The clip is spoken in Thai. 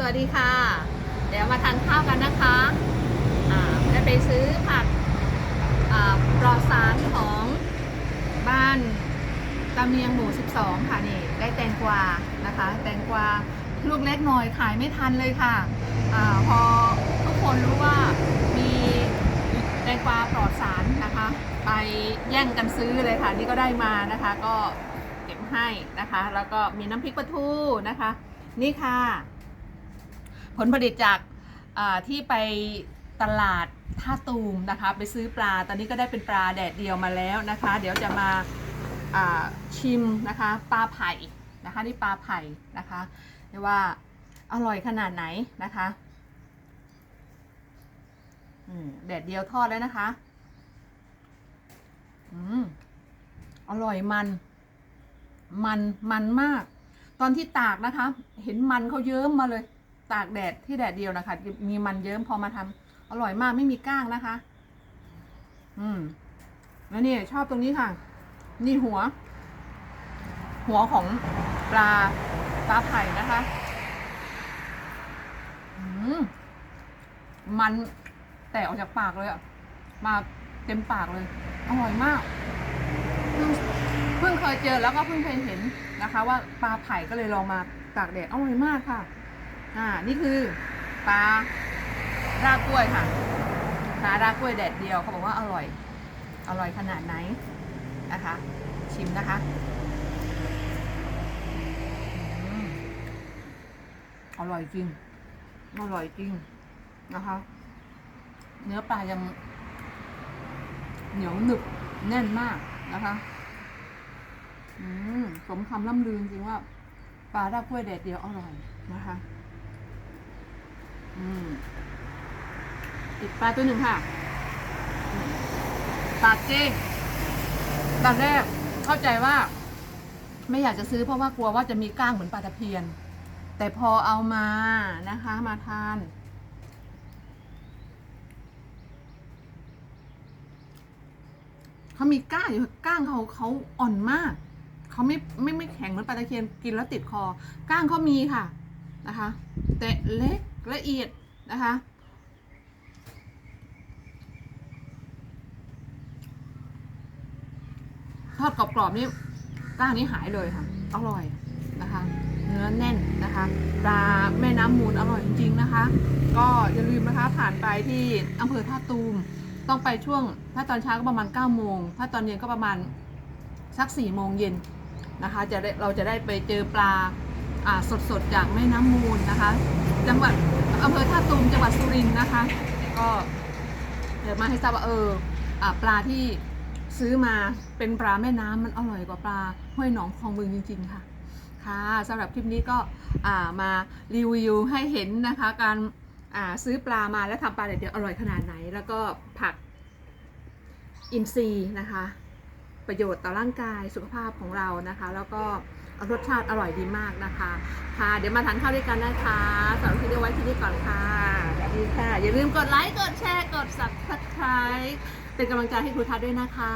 สวัสดีค่ะ เดี๋ยวมาทานข้าวกันนะคะได้ไปซื้อผักปลอดสารของบ้านตะเมียงหมู่ 12 ค่ะนี่ได้แตงกวานะคะ แตงกวาลูกเล็กหน่อยขายไม่ทันเลยค่ะอพอทุกคนรู้ว่ามีแตงกวาปลอดสารนะคะ ไปแย่งกันซื้อเลยค่ะ นี่ก็ได้มานะคะ ก็เก็บให้นะคะ แล้วก็มีน้ำพริกปลาทูนะคะ นี่ค่ะ ผลผลิตจากที่ไปตลาดท่าตูมนะคะ ไปซื้อปลา ตอนนี้ก็ได้เป็นปลาแดดเดียวมาแล้วนะคะ เดี๋ยวจะมาชิมนะคะปลาไผ่นะคะนี่ปลาไผ่นะคะเรียกว่าอร่อยขนาดไหนนะคะแดดเดียวทอดแล้วนะคะ อืม อร่อยมัน มัน มันมาก ตอนที่ตากนะคะ เห็นมันเขาเยิ้มมาเลย ตากแดดที่แดดเดียวนะคะ มีมันเยิ้มพอมาทำอร่อยมากไม่มีก้างนะคะ อืม แล้วนี่ชอบตรงนี้ค่ะ นี่หัว หัวของปลาปลาไผ่นะคะอืมมันแตกออกจากปากเลยอะมาเต็มปากเลย อร่อยมากเพิ่งเคยเจอแล้วก็เพิ่งเคยเห็นนะคะ ว่าปลาไผ่ก็เลยลองมาตากแดดอร่อยมากค่ะ อ่า นี่คือปลารากกล้วยค่ะปลารากกล้วยแดดเดียวเขาบอกว่าอร่อย อร่อยขนาดไหนนะคะ ชิมนะคะอร่อยจริง อร่อยจริงนะคะ เนื้อปลายังเหนียวหนึบแน่นมากนะคะอืมสมคำล่ำลือจริงว่าปลารากล้วยแดดเดียวอร่อยนะคะ อีกปลาตัวหนึ่งค่ะปลาเก้งตอนแรกเข้าใจว่า ไม่อยากจะซื้อเพราะว่ากลัวว่าจะมีก้างเหมือนปลาตะเพียน แต่พอเอามานะคะ มาทาน เขามีก้างอยู่ก้างเขาเขาอ่อนมากเขาไม่ไม่ไม่แข็งเหมือนปลาตะเพียนกินแล้วติดคอ ก้างเขามีค่ะนะคะ แต่เล็ก ละเอียดนะคะ ทอดกรอบๆนี่ก้างนี้หายเลยค่ะ อร่อยนะคะ เนื้อแน่นนะคะปลาแม่น้ำมูลอร่อยจริงๆนะคะ ก็อย่าลืมนะคะผ่านไปที่อำเภอท่าตูม ต้องไปช่วง ถ้าตอนเช้าก็ประมาณ9โมง ถ้าตอนเย็นก็ประมาณสัก4โมงเย็นนะคะจะได้เราจะได้ไปเจอปลาอ่าสดๆ จากแม่น้ำมูลนะคะ จังหวัด อำเภอท่าตูมจังหวัดสุรินทร์นะคะ ก็เดี๋ยวมาให้ทราบว่าเออปลาที่ซื้อมาเป็นปลาแม่น้ำมันอร่อยกว่าปลาห้วยหนองคลองบึงจริง ๆ ค่ะ ค่ะสำหรับคลิปนี้ก็มารีวิวให้เห็นนะคะ การาซื้อปลามาแล้วทำปลาเดี๋ยวอร่อยขนาดไหน แล้วก็ผักอินทรีย์นะคะ ประโยชน์ต่อร่างกายสุขภาพของเรานะคะ แล้วก็ รสชาติอร่อยดีมากนะคะ ค่ะ เดี๋ยวมาทานข้าวด้วยกันนะคะสำหรับคลิปนี้ไว้ที่นี่ก่อนค่ะสวัสดีค่ะ อย่าลืมกดไลค์ กดแชร์ กด subscribe เป็นกำลังใจให้ครูทัศน์ด้วยนะคะ